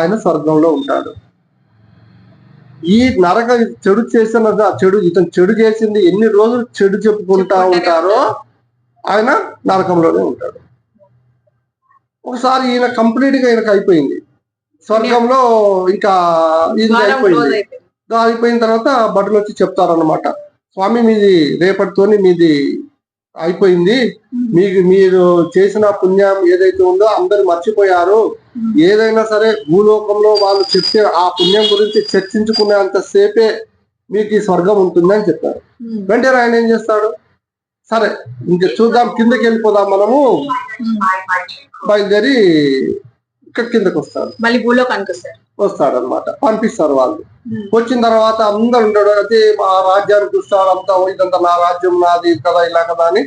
ఆయన స్వర్గంలో ఉంటాడు. ఈ నరక చెడు చేసిన చెడు ఇతను చెడు చేసింది ఎన్ని రోజులు చెడు చెప్పుకుంటా ఉంటారో ఆయన నరకంలోనే ఉంటాడు. ఒకసారి ఈయన కంప్లీట్గా ఈయనకు అయిపోయింది. స్వర్గంలో ఇంకా ఇది అయిపోయింది. అయిపోయిన తర్వాత భటులు వచ్చి చెప్తారన్నమాట స్వామి మీది రేపటితోని మీది అయిపోయింది. మీకు మీరు చేసిన పుణ్యం ఏదైతే ఉందో అందరు మర్చిపోయారు. ఏదైనా సరే భూలోకంలో వాళ్ళు చెప్పే ఆ పుణ్యం గురించి చర్చించుకునేంత సేపే మీకు ఈ స్వర్గం ఉంటుంది అని చెప్పారు. వెంటనే ఆయన ఏం చేస్తాడు? సరే ఇంక చూద్దాం కిందకి వెళ్ళిపోదాం మనము. బయలుదేరి ఇక్కడ కిందకి వస్తాడు. మళ్ళీ భూలో కనిపిస్తారు వస్తాడు అనమాట పంపిస్తారు వాళ్ళు. వచ్చిన తర్వాత అందరు ఉంటాడు అయితే మా రాజ్యానికి చూస్తాడు అంతా "ఓ, ఇదంతా నా రాజ్యం నాది కదా ఇలా కదా అని.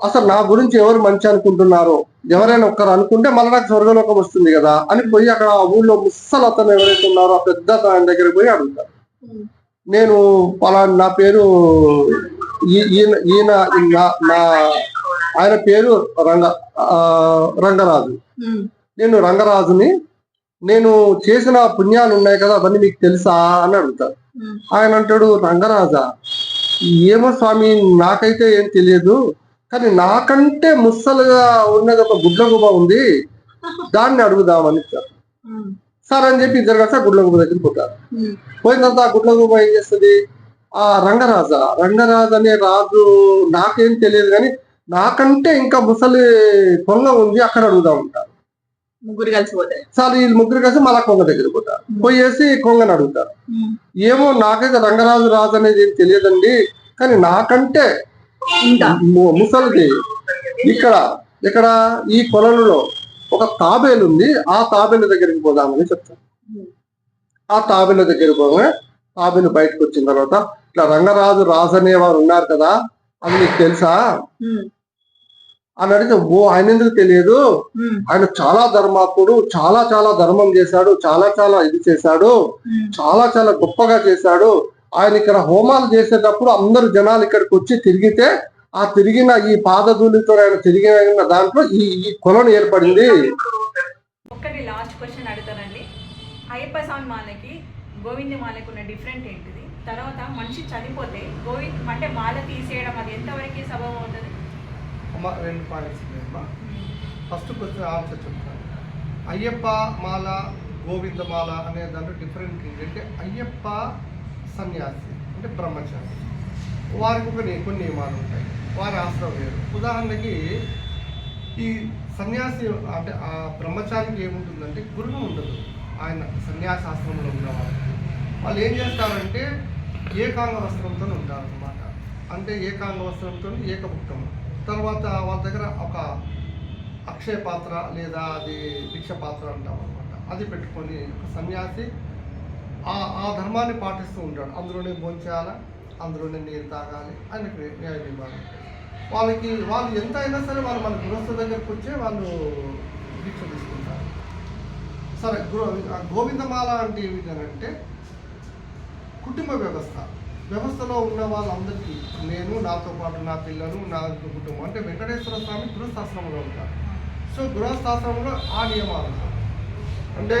అసలు నా గురించి ఎవరు మంచి అనుకుంటున్నారో? ఎవరైనా ఒక్కరు అనుకుంటే మళ్ళీ నాకు స్వర్గలోకం వస్తుంది కదా అని పోయి అక్కడ ఆ ఊళ్ళో ముస్సలు అతను ఎవరైతే ఉన్నారో ఆ పెద్ద ఆయన దగ్గరికి పోయి అడుగుతారు. నేను పలానా నా పేరు ఈ- ఈయన ఈయన నా- నా ఆయన పేరు రంగ రంగరాజు. నేను రంగరాజుని నేను చేసిన పుణ్యాలు ఉన్నాయి కదా అవన్నీ మీకు తెలుసా అని అడుగుతారు. ఆయన అంటాడు రంగరాజా ఏమో స్వామి నాకైతే ఏం తెలియదు కానీ నాకంటే ముස්සలుగా ఉన్నది ఒక గుడ్ల గుబ ఉంది దాన్ని అడుగుదామని. సరే అని చెప్పి ఇద్దరు కలిసి ఆ గుడ్ల గుబ దగ్గరికి పోతారు. పోయిన తర్వాత ఆ గుడ్ల గుబ ఏం చేస్తుంది ఆ రంగరాజా రంగరాజు అనే రాజు నాకేం తెలియదు కానీ నాకంటే ఇంకా ముసలి కొంగ ఉంది అక్కడ అడుగుదాం ఉంటారు ముగ్గురు కలిసి పోతారు. చాలా వీళ్ళు ముగ్గురు కలిసి మళ్ళా కొంగ దగ్గర పోతారు. పోయేసి కొంగని అడుగుతారు. ఏమో నాకైతే రంగరాజు రాజు అనేది ఏం తెలియదండి కానీ నాకంటే ముసలిది ఇక్కడ ఇక్కడ ఈ కొలనులో ఒక తాబేలు ఉంది. ఆ తాబేలు దగ్గరికి పోదామని చెప్తాను. ఆ తాబేలు దగ్గరికి పోగా తాబేలు బయటకు వచ్చిన తర్వాత ఇట్లా రంగరాజు రాజు అనేవారు ఉన్నారు కదా అది నీకు తెలుసా. అని అడిగితే ఓ ఆయన ఎందుకు తెలియదు. ఆయన చాలా ధర్మాత్ముడు చాలా చాలా ధర్మం చేశాడు చాలా చాలా ఇది చేశాడు. చాలా చాలా గొప్పగా చేశాడు. ఆయన ఇక్కడ హోమాలు చేసేటప్పుడు అందరు జనాలు ఇక్కడికి వచ్చి తిరిగితే ఆ తిరిగిన ఈ పాదధూళితో ఆయన తిరిగిన దాంట్లో ఈ ఈ కొలను ఏర్పడింది. ఒక్కటి లాస్ట్ క్వశ్చన్ అడుగుతానండి. అయ్యప్ప స్వామి మాలకి గోవింద మాలకు ఉన్న డిఫరెంట్ ఏంటిది? తర్వాత మనిషి చనిపోతే గోవింద్ అంటే మాల తీసేయడం అది ఎంతవరకు సబబు అవుతుంది అమ్మ రెండు పాయింట్స్ ఉన్నాయమ్మా ఫస్ట్ క్వశ్చన్ ఆన్సర్ చెప్తాను. అయ్యప్ప మాల గోవిందమాల అనే దాంట్లో డిఫరెంట్ ఏంటంటే అయ్యప్ప సన్యాసి అంటే బ్రహ్మచారి. వారికి ఒక కొన్ని నియమాలు ఉంటాయి. వారి ఆశ్రమం వేరు. ఉదాహరణకి ఈ సన్యాసి అంటే ఆ బ్రహ్మచారికి ఏముంటుందంటే గురువు ఉండదు. ఆయన సన్యాసి ఆశ్రమంలో ఉన్న వాళ్ళకి వాళ్ళు ఏం చేస్తారంటే ఏకాంగ వస్త్రంతో ఉంటారు అనమాట అంటే ఏకాంగ వస్త్రంతో ఏకభుక్తం తర్వాత వాళ్ళ దగ్గర ఒక అక్షయ పాత్ర లేదా అది భిక్ష పాత్ర అంటాం అనమాట అది పెట్టుకొని ఒక సన్యాసి ఆ ఆ ధర్మాన్ని పాటిస్తూ ఉంటాడు. అందులోనే భోంచేయాలి అందులోనే నీరు తాగాలి. అని న్యాయ నియమాలు. వాళ్ళకి వాళ్ళు ఎంత అయినా సరే వాళ్ళు మన గృహస్థ దగ్గరకు వచ్చే వాళ్ళు దీక్ష తీసుకుంటారు. సరే గృహ గోవిందమాల అంటే ఏమిటంటే అంటే కుటుంబ వ్యవస్థ. వ్యవస్థలో ఉన్న వాళ్ళందరికీ నేను నాతో పాటు నా పిల్లలు నా కుటుంబం అంటే వెంకటేశ్వర స్వామి గృహస్థాశ్రమంలో ఉంటారు. సో గృహస్థాశ్రమంలో ఆ నియమాలు అంటే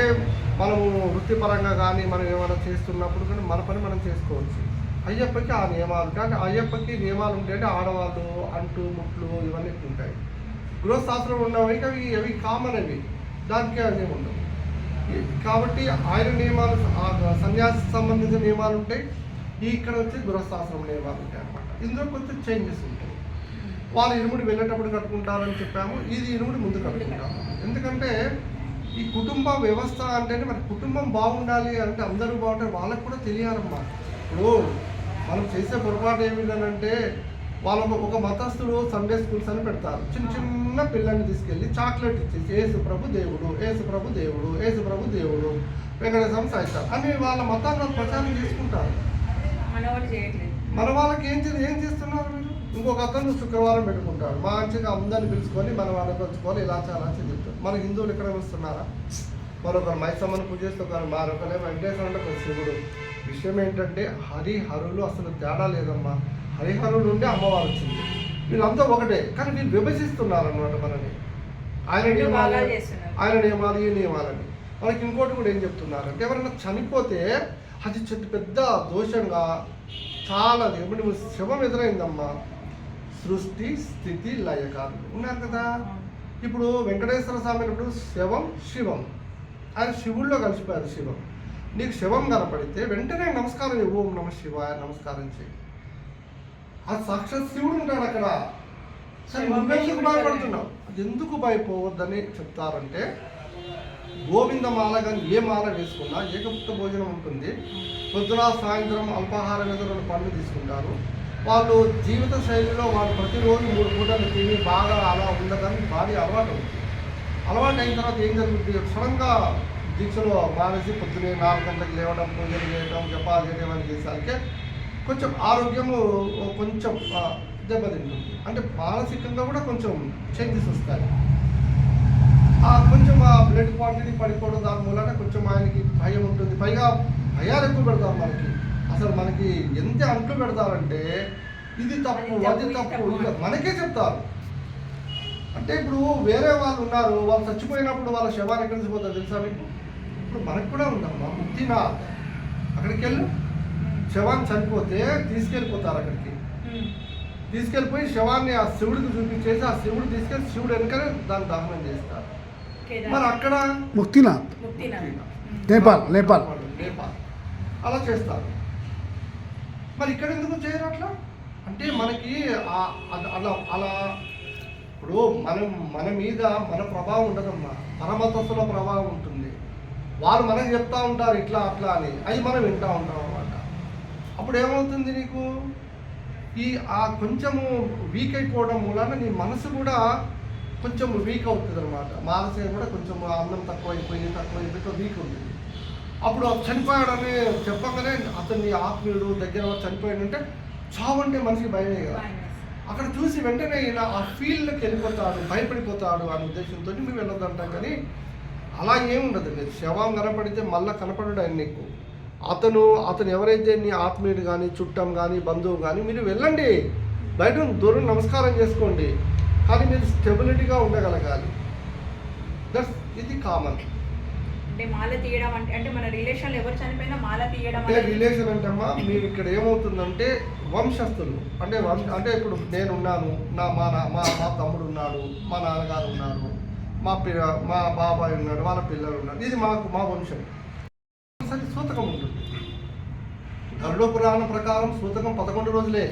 మనము వృత్తిపరంగా కానీ మనం ఏమైనా చేస్తున్నప్పుడు కానీ మన పని మనం చేసుకోవచ్చు. అయ్యప్పకి ఆ నియమాలు కానీ అయ్యప్పకి నియమాలు ఉంటాయి అంటే ఆడవాళ్ళు అంటు ముట్లు ఇవన్నీ ఉంటాయి. గృహశాస్త్రం ఉన్నవి అవి అవి కామన్ అవి. దానికి అవి ఉండవు కాబట్టి ఆయన నియమాలు ఆ సన్యాసి సంబంధించిన నియమాలు ఉంటాయి. ఇక్కడ వచ్చి గృహశాస్త్రం నియమాలు ఉంటాయి ఇందులో కొంచెం చేంజెస్ ఉంటాయి. వాళ్ళు ఇరుముడి వెళ్ళేటప్పుడు కట్టుకుంటారని చెప్పాము ఇది ఇరుముడి ముందు కట్టుకుంటాము. ఎందుకంటే ఈ కుటుంబ వ్యవస్థ అంటేనే మరి కుటుంబం బాగుండాలి అంటే అందరూ బాగుంటారు వాళ్ళకు కూడా తెలియాలమ్మా ఇప్పుడు మనం చేసే పొరపాటు ఏమిటంటే వాళ్ళకు ఒక మతస్థుడు సండే స్కూల్స్ అని పెడతారు. చిన్న చిన్న పిల్లల్ని తీసుకెళ్ళి చాక్లెట్ ఇచ్చేసి ఏసుప్రభు దేవుడు ఏసుప్రభు దేవుడు ఏసుప్రభు దేవుడు వెంకటేశ్వరం సాయిస్తారు అని వాళ్ళ మతాన్ని ప్రచారం చేసుకుంటారు. మన వాళ్ళకి ఏం ఏం చేస్తున్నారు మీరు? ఇంకొక అతను శుక్రవారం పెట్టుకుంటాడు మంచిగా అందరిని పిలుచుకొని మనం అనుకొచ్చుకొని ఇలా చాలా చెప్తారు. మన హిందువులు ఇక్కడ వస్తున్నారా? మరొకరు మైసమ్మను కానీ మరొకరే వెంకటేశ్వర అంటే ఒక శివుడు. విషయం ఏంటంటే హరిహరులు అసలు తేడా లేదమ్మా. హరిహరులు ఉంటే అమ్మవారు వచ్చింది. వీళ్ళంతా ఒకటే. కానీ వీళ్ళు విభజిస్తున్నారు అనమాట మనని. ఆయన నియమాలు ఆయన నియమాలు ఈ నియమాలని. మనకి ఇంకోటి కూడా ఏం చెప్తున్నారు అంటే ఎవరైనా చనిపోతే అది చెట్టు పెద్ద దోషంగా చాలా దేవుడి శవం ఎదురైందమ్మా. సృష్టి స్థితి లయకాలు ఉన్నారు కదా? ఇప్పుడు వెంకటేశ్వర స్వామి ఇప్పుడు శవం శివం. ఆయన శివుల్లో కలిసిపోయారు శివం. నీకు శవం కనపడితే వెంటనే నమస్కారం ఇవ్వు ఓం నమ శివాయ నమస్కారం చేయి ఆ సాక్షాత్ శివుడు ఉంటాడు అక్కడ. సరే నువ్వెందుకు భయపడుతున్నావు? ఎందుకు భయపోవద్దని చెప్తారంటే గోవింద మాల కానీ ఏ మాల వేసుకున్నా ఏకపుత్త భోజనం ఉంటుంది. పొద్దున సాయంత్రం అల్పాహారం మీద రెండు పండ్లు తీసుకుంటారు. వాళ్ళు జీవిత శైలిలో వాళ్ళు ప్రతిరోజు మూడు పూటలు తిని బాగా అలా ఉండదని బాడీ అలవాటు అవుతుంది. అలవాటు అయిన తర్వాత ఏం జరుగుతుంది? సడన్గా దీక్షలో మానేసి పొద్దునే నాలుగు గంటలకు లేవడం పూజలు చేయడం జపాలు చేయడం అని చేసరికి కొంచెం ఆరోగ్యము కొంచెం దెబ్బతింటుంది. అంటే మానసికంగా కూడా కొంచెం చేంజెస్ వస్తాయి. కొంచెం ఆ బ్లడ్ క్వాంటిటీ పడిపోవడం దాని మూలన కొంచెం ఆయనకి భయం ఉంటుంది. పైగా భయాలు ఎక్కువ పెడతారు మనకి. అసలు మనకి ఎంత అంట్లు పెడతారంటే ఇది తప్పు అది తప్పు మనకే చెప్తారు. అంటే ఇప్పుడు వేరే వాళ్ళు ఉన్నారు వాళ్ళు చచ్చిపోయినప్పుడు వాళ్ళ శవాన్ని ఎక్కడి నుంచి పోతారు తెలుసా మీకు? ఇప్పుడు మనకు కూడా ఉందమ్మా ముక్తినా అక్కడికి వెళ్ళు. శవాన్ని చనిపోతే తీసుకెళ్ళిపోతారు అక్కడికి. తీసుకెళ్ళిపోయి శవాన్ని ఆ శివుడికి చూపించేసి ఆ శివుడు తీసుకెళ్ళి శివుడు వెనుకనే దాన్ని దహనం చేస్తారు. మరి అక్కడ ముక్తినాథ్. ముక్తినాథ్. నేపాల్ నేపాల్. నేపాల్ అలా చేస్తారు. మరి ఇక్కడ ఎందుకు చేయరు అట్లా? అంటే మనకి అలా అలా ఇప్పుడు మనం మన మీద మన ప్రభావం ఉండదమ్మా. పరమతత్తుల ప్రభావం ఉంటుంది. వాళ్ళు మనకి చెప్తా ఉంటారు ఇట్లా అట్లా అని. అవి మనం వింటా ఉంటాం అన్నమాట. అప్పుడు ఏమవుతుంది నీకు? ఈ ఆ కొంచెము వీక్ అయిపోవడం మూలన నీ మనసు కూడా కొంచెం వీక్ అవుతుంది అనమాట మానసిక కూడా కొంచెం అన్నం తక్కువ అయిపోయి తక్కువ అయిపోయి వీక్ ఉంటుంది అప్పుడు చనిపోయాడని చెప్పగానే అతన్ని ఆత్మీయుడు దగ్గర చనిపోయాడంటే చావు అంటే మనిషికి భయమే కదా. అక్కడ చూసి వెంటనే ఈయన ఆ ఫీల్డ్కి వెళ్ళిపోతాడు భయపడిపోతాడు అనే ఉద్దేశంతో మేము వెళ్ళొద్దంటాం కానీ అలా ఏముండదు మీరు శవం కనపడితే మళ్ళీ కనపడడు ఆయన నీకు. అతను అతను ఎవరైతే నీ ఆత్మీయుడు కానీ చుట్టం కానీ బంధువు కానీ మీరు వెళ్ళండి. బయట దూరం నమస్కారం చేసుకోండి. కానీ మీరు స్టెబిలిటీగా ఉండగలగాలి. దట్స్ ఇది కామన్ అంటే మాల తీయడం అంటే అంటే మన రిలేషన్ ఎవరు చనిపోయినా మాల తీయడం అంటే రిలేషన్ అంటే అమ్మా మీరు ఇక్కడ ఏమవుతుందంటే వంశస్థులు. అంటే వంశ అంటే ఇప్పుడు నేను ఉన్నాను నా మా నా- మా మా తమ్ముడు ఉన్నాడు మా నాన్నగారు ఉన్నారు మా పిల్ల మా బాబాయ్ ఉన్నాడు వాళ్ళ పిల్లలు ఉన్నారు. ఇది మాకు మా వంశం. సరే సూతకం ఉంటుంది. గరుడ పురాణం ప్రకారం సూతకం పదకొండు రోజులే.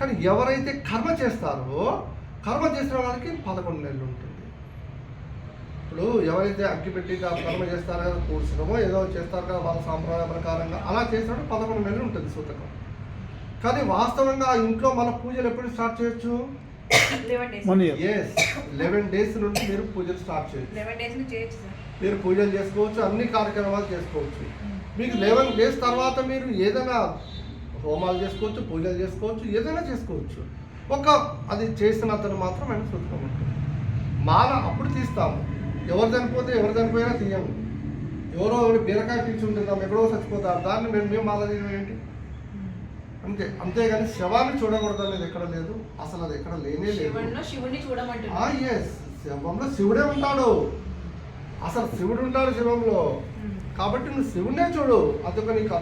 కానీ ఎవరైతే కర్మ చేస్తారో కర్మ చేసిన వాళ్ళకి పదకొండు నెలలు ఉంటుంది. ఇప్పుడు ఎవరైతే అగ్గి పెట్టి ఆ కర్మ చేస్తారో కదా కూర్చడమో ఏదో చేస్తారు కదా వాళ్ళ సాంప్రదాయ ప్రకారంగా అలా చేసినప్పుడు పదకొండు నెలలు ఉంటుంది సూతకం. కానీ వాస్తవంగా ఆ ఇంట్లో మన పూజలు ఎప్పుడు స్టార్ట్ చేయొచ్చు? Eleven days. One year. Yes eleven days నుండి మీరు పూజలు స్టార్ట్ చేయొచ్చు. లెవెన్ డేస్ నుంచి చేయొచ్చు సార్. మీరు పూజలు చేసుకోవచ్చు అన్ని కార్యక్రమాలు చేసుకోవచ్చు. మీకు లెవెన్ డేస్ తర్వాత మీరు ఏదైనా హోమాలు చేసుకోవచ్చు పూజలు చేసుకోవచ్చు ఏదైనా చేసుకోవచ్చు. ఒక అది చేసిన అతను మాత్రం ఆయన సూత్రం ఉంటుంది మాల అప్పుడు తీస్తాము. ఎవరు చనిపోతే ఎవరు చనిపోయినా తీయము. ఎవరో ఎవరు బీరకాయ పీల్చి ఉంటుందాం ఎక్కడో చచ్చిపోతారు. దాన్ని మేము మేము మాల తీయడం ఏంటి? అంతే. అంతేగాని శవాన్ని చూడకూడదు అనేది ఎక్కడ లేదు. అసలు అది ఎక్కడ లేనే లేదు. ఎస్ శవంలో శివుడే ఉంటాడు. అసలు శివుడు ఉంటాడు శివంలో. కాబట్టి నువ్వు శివుడే చూడు. అదొక నీకు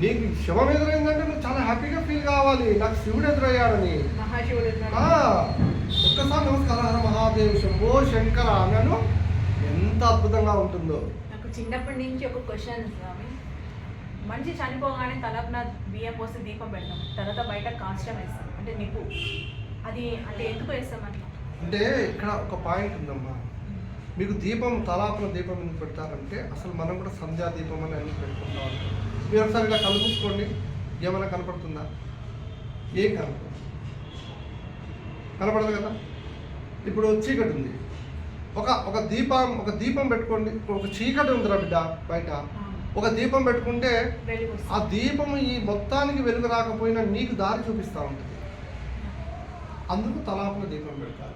నీకు శవం ఎదురైందంటే నువ్వు చాలా హ్యాపీగా ఫీల్ కావాలి. నాకు శివుడు ఎదురయ్యాడని ఒక్కసారి నమస్కారం. మహాదేవ్ శంభో శంకర అన్నాను ఎంత అద్భుతంగా ఉంటుందో. నాకు చిన్నప్పటి నుంచి ఒక క్వశ్చన్ స్వామి. మనిషి చనిపోగానే తలపున బియ్యం పోసి దీపం పెడతాం. తర్వాత బయట కాష్టం వేస్తాం. అంటే నిప్పు. అది అంటే ఎందుకు వేస్తాం అట్లా? అంటే ఇక్కడ ఒక పాయింట్ ఉందమ్మా. మీకు దీపం తలాపున దీపం ఎందుకు పెడతారంటే అసలు మనం కూడా సంధ్యా దీపం అని ఎందుకు పెట్టుకుంటాం మీరు ఒకసారి ఇలా కళ్ళు మూసుకోండి ఏమైనా కనపడుతుందా? ఏం కనపడదు కనపడదు కదా? ఇప్పుడు చీకటి ఉంది. ఒక ఒక దీపం ఒక దీపం పెట్టుకోండి. ఒక చీకటి ఉందిరా బిడ్డ బయట. ఒక దీపం పెట్టుకుంటే ఆ దీపం ఈ మొత్తానికి వెలుగు రాకపోయినా నీకు దారి చూపిస్తూ ఉంటుంది. అందుకు తలాపున దీపం పెడతారు.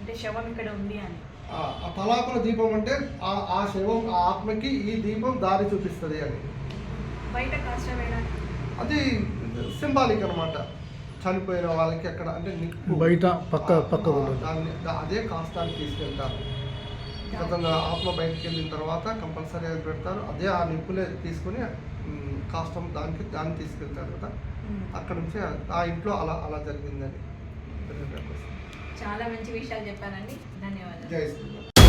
అంటే శవం ఇక్కడ ఉంది అని. ఆ తలాపుల దీపం అంటే ఆ ఆ శవం ఆ ఆత్మకి ఈ దీపం దారి చూపిస్తుంది అని. బయట అది సింబాలిక్ అన్నమాట. చనిపోయిన వాళ్ళకి అక్కడ అంటే నిప్పు. బయట పక్క పక్క. దాన్ని అదే కాస్తానికి తీసుకెళ్తారు. అతను ఆత్మ బయటికి వెళ్ళిన తర్వాత కంపల్సరీ అది పెడతారు. అదే ఆ నిప్పులే తీసుకొని కాష్టం దానికి దాన్ని తీసుకెళ్తారు కదా. అక్కడ నుంచి ఆ- ఆ ఇంట్లో అలా అలా జరిగిందని. చాలా మంచి విషయాలు చెప్పారండి. ధన్యవాదాలు. జై శ్రీరామ్.